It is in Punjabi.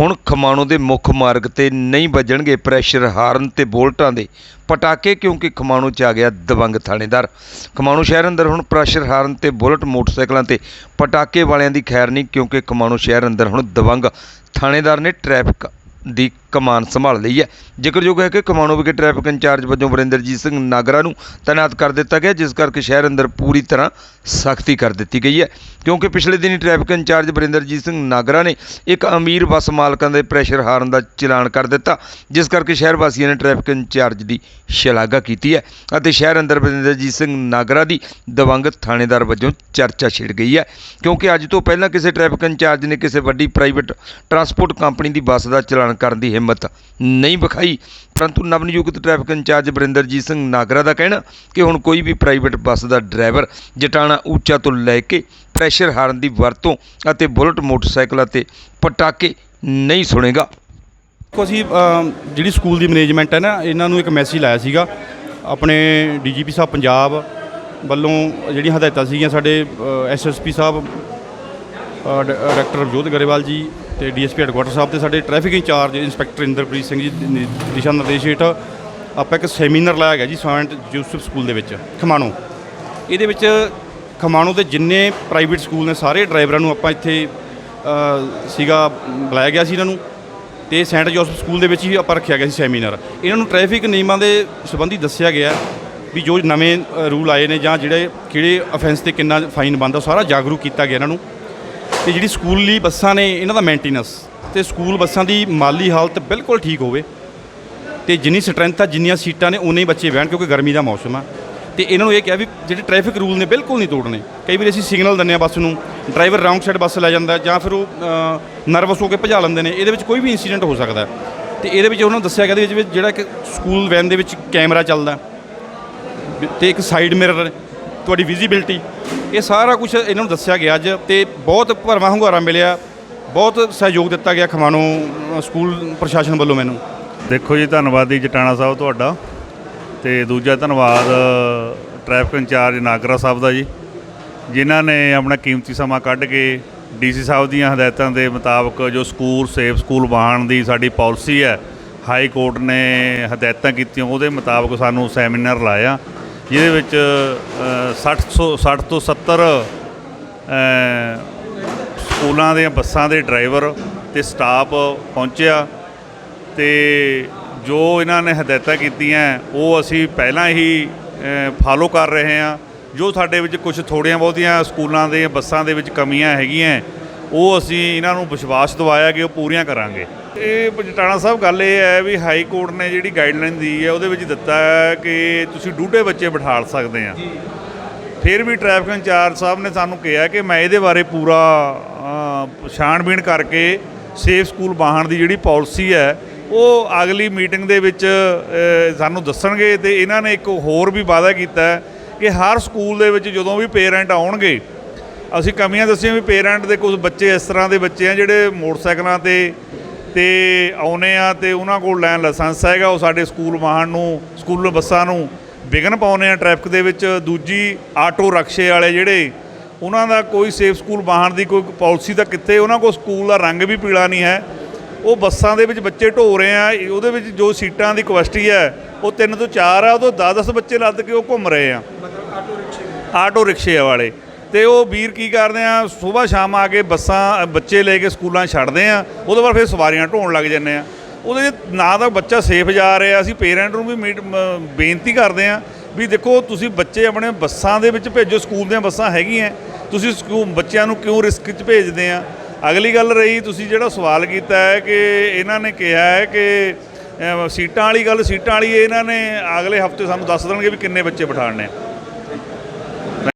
ਹੁਣ ਖਮਾਣੋ ਦੇ ਮੁੱਖ ਮਾਰਗ ਤੇ ਨਹੀਂ ਵੱਜਣਗੇ ਪ੍ਰੈਸ਼ਰ ਹਾਰਨ ਤੇ ਬੋਲਟਾਂ ਦੇ ਪਟਾਕੇ ਕਿਉਂਕਿ ਖਮਾਣੋ 'ਚ ਆ ਗਿਆ ਦਬੰਗ ਥਾਣੇਦਾਰ। ਖਮਾਣੋ ਸ਼ਹਿਰ ਅੰਦਰ ਹੁਣ ਪ੍ਰੈਸ਼ਰ ਹਾਰਨ ਤੇ ਬੁਲਟ ਮੋਟਰਸਾਈਕਲਾਂ ਤੇ ਪਟਾਕੇ ਵਾਲਿਆਂ ਦੀ ਖੈਰ ਨਹੀਂ ਕਿਉਂਕਿ ਖਮਾਣੋ ਸ਼ਹਿਰ ਅੰਦਰ ਹੁਣ ਦਬੰਗ ਥਾਣੇਦਾਰ ਨੇ ਟ੍ਰੈਫਿਕ ਦੀ ਕਮਾਨ ਸੰਭਾਲ ਲਈ ਹੈ। ਜ਼ਿਕਰਯੋਗ ਹੈ ਕਿ ਕਮਾਣੋ ਵਿਖੇ ਟ੍ਰੈਫਿਕ ਇੰਚਾਰਜ ਵਜੋਂ ਵਰਿੰਦਰਜੀਤ ਸਿੰਘ ਨਾਗਰਾ ਨੂੰ ਤਾਇਨਾਤ ਕਰ ਦਿੱਤਾ ਗਿਆ, ਜਿਸ ਕਰਕੇ ਸ਼ਹਿਰ ਅੰਦਰ ਪੂਰੀ ਤਰ੍ਹਾਂ ਸਖਤੀ ਕਰ ਦਿੱਤੀ ਗਈ ਹੈ। ਕਿਉਂਕਿ ਪਿਛਲੇ ਦਿਨੀ ਟ੍ਰੈਫਿਕ ਇੰਚਾਰਜ ਵਰਿੰਦਰਜੀਤ ਸਿੰਘ ਨਾਗਰਾ ਨੇ ਇੱਕ ਅਮੀਰ ਬੱਸ ਮਾਲਕਾਂ ਦੇ ਪ੍ਰੈਸ਼ਰ ਹਾਰਨ ਦਾ ਚਲਾਨ ਕਰ ਦਿੱਤਾ, ਜਿਸ ਕਰਕੇ ਸ਼ਹਿਰ ਵਾਸੀਆਂ ਨੇ ਟ੍ਰੈਫਿਕ ਇੰਚਾਰਜ ਦੀ ਸ਼ਲਾਘਾ ਕੀਤੀ ਹੈ ਅਤੇ ਸ਼ਹਿਰ ਅੰਦਰ ਵਰਿੰਦਰਜੀਤ ਸਿੰਘ ਨਾਗਰਾ ਦੀ ਦਵੰਗ ਥਾਣੇਦਾਰ ਵਜੋਂ ਚਰਚਾ ਛਿੜ ਗਈ ਹੈ। ਕਿਉਂਕਿ ਅੱਜ ਤੋਂ ਪਹਿਲਾਂ ਕਿਸੇ ਟ੍ਰੈਫਿਕ ਇੰਚਾਰਜ ਨੇ ਕਿਸੇ ਵੱਡੀ ਪ੍ਰਾਈਵੇਟ ਟਰਾਂਸਪੋਰਟ ਕੰਪਨੀ ਦੀ ਬੱਸ ਦਾ ਚਲਾਨ ਕਰਨ ਦੀ ਹਿੰਮਤ ਨਹੀਂ ਵਿਖਾਈ। ਪਰੰਤੂ ਨਵਨਿਯੁਕਤ ਟ੍ਰੈਫਿਕ ਇੰਚਾਰਜ ਬਰਿੰਦਰਜੀਤ ਸਿੰਘ ਨਾਗਰਾ ਦਾ ਕਹਿਣਾ ਕਿ ਹੁਣ ਕੋਈ ਵੀ ਪ੍ਰਾਈਵੇਟ ਬੱਸ ਦਾ ਡਰਾਈਵਰ ਜਟਾਣਾ ਉੱਚਾ ਤੋਂ ਲੈ ਕੇ ਪ੍ਰੈਸ਼ਰ ਹਾਰਨ ਦੀ ਵਰਤੋਂ ਅਤੇ ਬੁਲਟ ਮੋਟਰਸਾਈਕਲਾਂ ਤੇ ਪਟਾਕੇ ਨਹੀਂ ਸੁਣੇਗਾ। ਦੇਖੋ ਅਸੀਂ ਜਿਹੜੀ ਸਕੂਲ ਦੀ ਮੈਨੇਜਮੈਂਟ ਹੈ ਨਾ ਇਹਨਾਂ ਨੂੰ ਇੱਕ ਮੈਸੇਜ ਲਾਇਆ ਸੀਗਾ। ਆਪਣੇ ਡੀਜੀਪੀ ਸਾਹਿਬ ਪੰਜਾਬ ਵੱਲੋਂ ਜਿਹੜੀਆਂ ਹਦਾਇਤਾਂ ਸੀਗੀਆਂ ਸਾਡੇ ਐਸਐਸਪੀ ਸਾਹਿਬ ਅ, ਡ- ਡਾਕਟਰ ਰਵਜੋਤ ਗਰੇਵਾਲ ਜੀ ਤੇ ਡੀਐਸਪੀ ਹੈਡਕੁਆਟਰ ਸਾਹਿਬ ਤੇ ਸਾਡੇ traffic incharge inspector Inderpreet Singh ji ਦੇ ਦਿਸ਼ਾ ਨਿਰਦੇਸ਼ ਹੇਠ ਆਪਾਂ ਇੱਕ ਸੈਮੀਨਾਰ ਲਾਇਆ ਗਿਆ ਜੀ ਸੈਂਟ ਜੋਸਫ ਸਕੂਲ ਦੇ ਵਿੱਚ, ਖਮਾਣੋ। ਇਹਦੇ ਵਿੱਚ ਖਮਾਣੋ ਦੇ ਜਿੰਨੇ ਪ੍ਰਾਈਵੇਟ ਸਕੂਲ ਨੇ ਸਾਰੇ ਡਰਾਈਵਰਾਂ ਨੂੰ ਆਪਾਂ ਇੱਥੇ ਸੀਗਾ ਬੁਲਾਇਆ ਗਿਆ ਸੀ ਇਹਨਾਂ ਨੂੰ ਤੇ ਸੈਂਟ ਜੋਸਫ ਸਕੂਲ ਦੇ ਵਿੱਚ ਹੀ ਆਪਾਂ ਰੱਖਿਆ ਗਿਆ ਸੀ ਸੈਮੀਨਾਰ। ਇਹਨਾਂ ਨੂੰ ਟ੍ਰੈਫਿਕ ਨਿਯਮਾਂ ਦੇ ਸੰਬੰਧੀ ਦੱਸਿਆ ਗਿਆ ਵੀ ਜੋ ਨਵੇਂ ਰੂਲ ਆਏ ਨੇ ਜਾਂ ਜਿਹੜੇ ਕਿਹੜੇ ਅਫੈਂਸ ਤੇ ਕਿੰਨਾ ਫਾਈਨ ਬਣਦਾ ਸਾਰਾ ਜਾਗਰੂਕ ਕੀਤਾ ਗਿਆ ਇਹਨਾਂ ਨੂੰ। ਤੇ ਜਿਹੜੀ ਸਕੂਲੀ ਬੱਸਾਂ ਨੇ, ਇਹਨਾਂ ਦਾ ਮੇਨਟੇਨੈਂਸ ਤੇ ਸਕੂਲ ਬੱਸਾਂ ਦੀ ਮਾਲੀ ਹਾਲਤ ਬਿਲਕੁਲ ਠੀਕ ਹੋਵੇ ਤੇ ਜਿੰਨੀ ਸਟਰੈਂਥ ਆ, ਜਿੰਨੀਆਂ ਸੀਟਾਂ ਨੇ ਉਨੇ ਹੀ ਬੱਚੇ ਬਹਿਣ ਕਿਉਂਕਿ ਗਰਮੀ ਦਾ ਮੌਸਮ ਆ ਤੇ ਇਹਨਾਂ ਨੂੰ ਇਹ ਕਿਹਾ ਵੀ ਜਿਹੜੇ ਟ੍ਰੈਫਿਕ ਰੂਲ ਨੇ ਬਿਲਕੁਲ ਨਹੀਂ ਤੋੜਨੇ ਕਈ ਵਾਰ ਅਸੀਂ ਸਿਗਨਲ ਦਿੰਦੇ ਆ ਬੱਸ ਨੂੰ ਡਰਾਈਵਰ ਰੌਂਗ ਸਾਈਡ ਬੱਸ ਲੈ ਜਾਂਦਾ, ਜਾਂ ਫਿਰ ਉਹ ਨਰਵਸ ਹੋ ਕੇ ਭਜਾ ਲੈਂਦੇ ਨੇ, ਇਹਦੇ ਵਿੱਚ ਕੋਈ ਵੀ ਇਨਸੀਡੈਂਟ ਹੋ ਸਕਦਾ ਹੈ। ਤੇ ਇਹਦੇ ਵਿੱਚ ਉਹਨਾਂ ਨੂੰ ਦੱਸਿਆ ਗਿਆ ਇਹਦੇ ਵਿੱਚ ਜਿਹੜਾ ਇੱਕ ਸਕੂਲ ਵੈਨ ਦੇ ਵਿੱਚ ਕੈਮਰਾ ਚੱਲਦਾ ਵੀ- ਤੇ ਇੱਕ ਸਾਈਡ ਮਿਰਰ ਤੁਹਾਡੀ ਵਿਜ਼ਿਬਿਲਟੀ ਇਹ ਸਾਰਾ ਕੁਝ ਇਹਨਾਂ ਨੂੰ ਦੱਸਿਆ ਗਿਆ ਅੱਜ ਤੇ ਬਹੁਤ ਭਰਵਾਂ ਹੁੰਗਾਰਾ ਮਿਲਿਆ। ਬਹੁਤ ਸਹਿਯੋਗ ਦਿੱਤਾ ਗਿਆ ਖਮਾਣੋ ਅ, ਸਕੂਲ ਪ੍ਰਸ਼ਾਸਨ ਵੱਲੋਂ ਮੈਨੂੰ। ਦੇਖੋ ਜੀ ਧੰਨਵਾਦ ਜੀ ਜਟਾਣਾ ਸਾਹਿਬ ਤੁਹਾਡਾ ਤੇ ਦੂਜਾ ਧੰਨਵਾਦ ਟ੍ਰੈਫਿਕ ਇੰਚਾਰਜ ਨਾਗਰਾ ਸਾਹਿਬ ਦਾ ਜੀ ਜਿਨ੍ਹਾਂ ਨੇ ਆਪਣਾ ਕੀਮਤੀ ਸਮਾਂ ਕੱਢ ਕੇ ਡੀਸੀ ਸਾਹਿਬ ਦੀਆਂ ਹਦਾਇਤਾਂ ਦੇ ਮੁਤਾਬਕ ਜੋ ਸਕੂਲ ਸੇਫ ਸਕੂਲ ਵਾਹਣ ਦੀ ਸਾਡੀ ਪਾਲਿਸੀ ਹੈ ਹਾਈ ਕੋਰਟ ਨੇ ਹਦਾਇਤਾਂ ਕੀਤੀਆਂ ਉਹਦੇ ਮੁਤਾਬਕ ਸਾਨੂੰ ਸੈਮੀਨਾਰ ਲਾਇਆ। ਜਿਹਦੇ ਵਿੱਚ ਅ, 60 ਸੌ 60 ਤੋਂ 70 ਸਕੂਲਾਂ ਦੇ ਬੱਸਾਂ ਦੇ ਡਰਾਈਵਰ ਤੇ ਸਟਾਫ ਪਹੁੰਚਿਆ ਤੇ ਜੋ ਇਹਨਾਂ ਨੇ ਹਦਾਇਤਾਂ ਕੀਤੀਆਂ ਉਹ ਅਸੀਂ ਪਹਿਲਾਂ ਹੀ ਫਾਲੋ ਕਰ ਰਹੇ ਹਾਂ। ਜੋ ਸਾਡੇ ਵਿੱਚ ਕੁਝ ਥੋੜੀਆਂ ਬਹੁਤੀਆਂ ਸਕੂਲਾਂ ਦੇ ਬੱਸਾਂ ਦੇ ਵਿੱਚ ਕਮੀਆਂ ਹੈਗੀਆਂ ਉਹ ਅਸੀਂ ਇਹਨਾਂ ਨੂੰ ਵਿਸ਼ਵਾਸ ਦਿਵਾਇਆ ਕਿ ਉਹ ਪੂਰੀਆਂ ਕਰਾਂਗੇ। ਇਹ ਜਟਾਣਾ ਸਾਹਿਬ ਗੱਲ ਇਹ ਹੈ ਵੀ ਹਾਈ ਕੋਰਟ ਨੇ ਜਿਹੜੀ ਗਾਈਡਲਾਈਨ ਦੀ ਹੈ, ਉਹਦੇ ਵਿੱਚ ਦਿੱਤਾ ਹੈ ਕਿ ਤੁਸੀਂ ਡੂਟੇ ਬੱਚੇ ਬਿਠਾ ਸਕਦੇ ਆ। ਫਿਰ ਵੀ ਟ੍ਰੈਫਿਕ ਇੰਚਾਰਜ ਸਾਹਿਬ ਨੇ ਸਾਨੂੰ ਕਿਹਾ ਕਿ ਮੈਂ ਇਹਦੇ ਬਾਰੇ ਪੂਰਾ ਛਾਣਬੀਣ ਕਰਕੇ ਸੇਫ ਸਕੂਲ ਬਾਹਣ ਦੀ ਜਿਹੜੀ ਪਾਲਿਸੀ ਹੈ, ਉਹ ਅਗਲੀ ਮੀਟਿੰਗ ਦੇ ਵਿੱਚ ਸਾਨੂੰ ਦੱਸਣਗੇ ਤੇ ਇਹਨਾਂ ਨੇ ਇੱਕ ਹੋਰ ਵੀ ਵਾਅਦਾ ਕੀਤਾ ਕਿ ਹਰ ਸਕੂਲ ਦੇ ਵਿੱਚ ਜਦੋਂ ਵੀ ਪੇਰੈਂਟ ਆਉਣਗੇ, ਅਸੀਂ ਕਮੀਆਂ ਦੱਸੀਆਂ ਵੀ ਪੇਰੈਂਟ ਦੇ ਕੁਝ ਬੱਚੇ ਇਸ ਤਰ੍ਹਾਂ ਦੇ ਬੱਚੇ ਆ ਜਿਹੜੇ ਮੋਟਰਸਾਈਕਲਾਂ ਤੇ ਤੇ ਆਉਨੇ ਆ ਤੇ ਉਹਨਾਂ ਕੋਲ ਲੈਣ ਲਾਇਸੈਂਸ ਹੈਗਾ ਉਹ ਸਾਡੇ ਸਕੂਲ ਵਾਹਨ ਨੂੰ ਸਕੂਲ ਬੱਸਾਂ ਨੂੰ ਵਿਘਨ ਪਾਉਨੇ ਆ ਟ੍ਰੈਫਿਕ ਦੇ ਵਿੱਚ। ਦੂਜੀ ਆਟੋ ਰਕਸ਼ੇ ਵਾਲੇ ਜਿਹੜੇ ਉਹਨਾਂ ਦਾ ਕੋਈ ਸੇਫ ਸਕੂਲ ਵਾਹਨ ਦੀ ਕੋਈ ਪਾਲਿਸੀ ਤਾਂ ਕਿੱਥੇ ਉਹਨਾਂ ਕੋਲ ਸਕੂਲ ਦਾ ਰੰਗ ਵੀ ਪੀਲਾ ਨਹੀਂ ਹੈ। ਉਹ ਬੱਸਾਂ ਦੇ ਵਿੱਚ ਬੱਚੇ ਢੋ ਰਹੇ ਆ ਉਹਦੇ ਵਿੱਚ ਜੋ ਸੀਟਾਂ ਦੀ ਕਪੈਸਿਟੀ ਹੈ ਉਹ 3 ਤੋਂ 4 ਆ ਉਹ ਤੋਂ 10-10 ਬੱਚੇ ਲੱਦ ਕੇ ਉਹ ਘੁੰਮ ਰਹੇ ਆ। ਆਟੋ ਰਿਕਸ਼ੇ ਵਾਲੇ। ਤੇ ਉਹ ਵੀਰ ਕੀ ਕਰਦੇ ਆ, ਸਵੇਰ ਸ਼ਾਮ ਆ ਕੇ ਬੱਸਾਂ, ਬੱਚੇ ਲੈ ਕੇ ਸਕੂਲਾਂ ਛੱਡਦੇ ਆ, ਉਹਦੇ ਬਾਅਦ ਫਿਰ ਸਵਾਰੀਆਂ ਢੋਣ ਲੱਗ ਜਾਂਦੇ ਆ। ਉਹਦੇ 'ਚ ਨਾ ਤਾਂ ਬੱਚਾ ਸੇਫ ਜਾ ਰਿਹਾ, ਅਸੀਂ ਪੇਰੈਂਟ ਨੂੰ ਵੀ ਮੀਟ- ਬੇਨਤੀ ਕਰਦੇ ਆ ਵੀ ਦੇਖੋ, ਤੁਸੀਂ ਬੱਚੇ ਆਪਣੇ ਬੱਸਾਂ ਦੇ ਵਿੱਚ ਭੇਜੋ, ਸਕੂਲ ਦੀਆਂ ਬੱਸਾਂ ਹੈਗੀਆਂ, ਤੁਸੀਂ ਸਕੂਲ ਬੱਚਿਆਂ ਨੂੰ ਕਿਉਂ ਰਿਸਕ 'ਚ ਭੇਜਦੇ ਆ? ਅਗਲੀ ਗੱਲ ਰਹੀ, ਤੁਸੀਂ ਜਿਹੜਾ ਸਵਾਲ ਕੀਤਾ ਹੈ ਕਿ ਇਹਨਾਂ ਨੇ ਕਿਹਾ ਹੈ ਕਿ ਸੀਟਾਂ ਵਾਲੀ ਗੱਲ, ਸੀਟਾਂ ਵਾਲੀ ਇਹਨਾਂ ਨੇ ਅਗਲੇ ਹਫ਼ਤੇ ਸਾਨੂੰ ਦੱਸ ਦੇਣਗੇ ਵੀ ਕਿੰਨੇ ਬੱਚੇ ਬਿਠਾਣੇ ਆ।